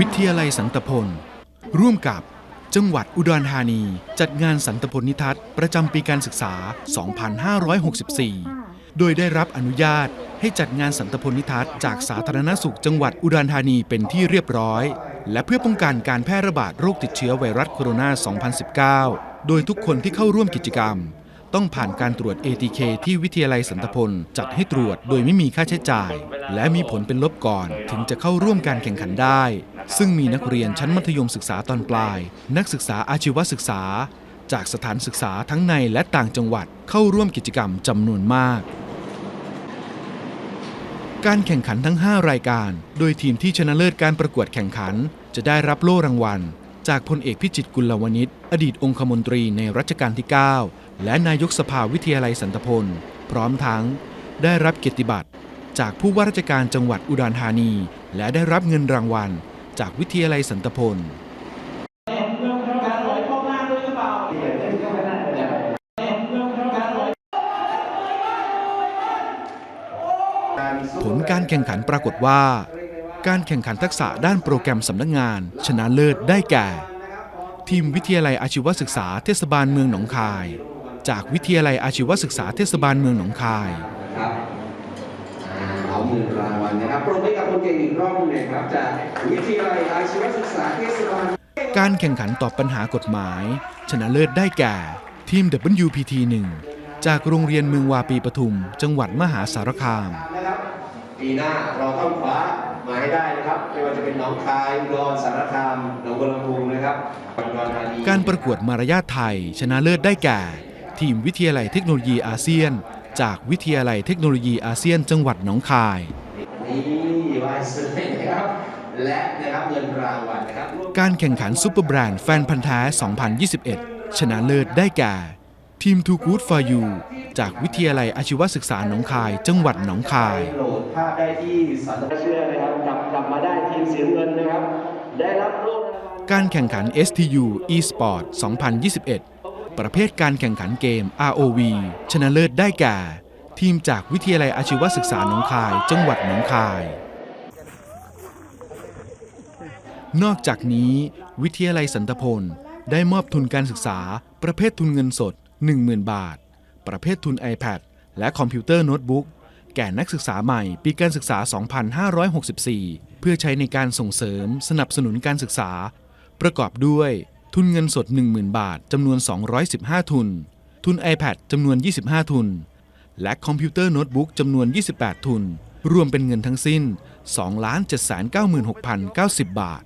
วิทยาลัยสันตพล ร่วมกับจังหวัดอุดรธานี จัดงานสันตพลนิทัศน์ประจำปีการศึกษา 2564 โดยได้รับอนุญาตให้จัดงานสันตพลนิทัศน์จากสาธารณสุขจังหวัดอุดรธานีเป็นที่เรียบร้อย และเพื่อป้องกันการแพร่ระบาดโรคติดเชื้อไวรัสโคโรนา 2019 โดยทุกคนที่เข้าร่วมกิจกรรม ต้องผ่านการตรวจ ATK ที่วิทยาลัยสันตพล จัดให้ตรวจโดยไม่มีค่าใช้จ่าย และมีผลเป็นลบก่อนถึงจะเข้าร่วมการแข่งขันได้ ซึ่งมีนักเรียนชั้นมัธยมศึกษาตอนปลาย นักศึกษาอาชีวศึกษา จากสถานศึกษาทั้งในและต่างจังหวัดเข้าร่วมกิจกรรมจำนวนมาก การแข่งขันทั้ง 5 รายการ โดยทีมที่ชนะเลิศการประกวดแข่งขัน จะได้รับโล่รางวัล จากพลเอกพิจิตกุลวณิชอดีตองคมนตรีในรัชกาลที่ 9 และนายกสภาวิทยาลัยสันตพล พร้อมทั้ง ได้รับเกียรติบัตรจากผู้ว่าราชการจังหวัดอุดรธานี และได้รับเงินรางวัล จากวิทยาลัยสันตพลผลการแข่งขันปรากฏว่า การแข่งขันทักษะด้านโปรแกรมสำนักงาน ชนะเลิศได้แก่ ทีมวิทยาลัยอาชีวศึกษาเทศบาลเมืองหนองคาย จากวิทยาลัยอาชีวศึกษาเทศบาลเมืองหนองคายนะครับอ่าเอาเงินรางวัลนะครับปรบมือให้กับคนเก่งอีกรอบหนึงหน่อยครับจากวิทยาลัยอาชีวศึกษาเทศบาล การแข่งขันตอบปัญหากฎหมาย ชนะเลิศได้แก่ ทีม WPT 1 จากโรงเรียนเมืองวาปีปทุม จังหวัดมหาสารคามนะครับปีหน้าเราต้องคว้า มาให้ได้นะครับไม่ว่าจะเป็นหน้องคายอุดรสารคามหนองบัวลำพูนะครับอุดรธานีการประกวดมารยาทไทย ชนะเลิศได้แก่ ทีมวิทยาลัยเทคโนโลยีอาเซียน จากวิทยาลัยเทคโนโลยีอาเซียน จังหวัดหนองคาย นี่วายสวยนะครับและนะครับเงินรางวัลนะครับร่วมการแข่งขันซูเปอร์แบรนด์แฟนพันธ์แท้ 2021 ชนะเลิศได้แก่ ทีม Too Good for You จากวิทยาลัยอาชีวศึกษาหนองคาย จังหวัดหนองคาย โหลดภาพได้ที่สันตเชื่อนะครับกลับกลับมาได้ทีมเสียเงินนะครับ ได้รับโล่รางวัลการแข่งขัน STU eSport 2021 ประเภทการแข่งขันเกม ROV ชนะเลิศได้แก่ ทีมจากวิทยาลัยอาชีวศึกษาหนองคาย จังหวัดหนองคาย นอกจากนี้ วิทยาลัยสันตพล ได้มอบทุนการศึกษา ประเภททุนเงินสด 10,000 บาท ประเภททุน iPad และคอมพิวเตอร์โน้ตบุ๊กแก่นักศึกษาใหม่ปีการศึกษา 2564 เพื่อใช้ในการส่งเสริมสนับสนุนการศึกษา ประกอบด้วยทุนเงินสด 10,000 บาทจำนวน 215 ทุน ทุน iPad จำนวน 25 ทุน และคอมพิวเตอร์โน้ตบุ๊กจำนวน 28 ทุน รวมเป็นเงินทั้งสิ้น 2,796,090 บาท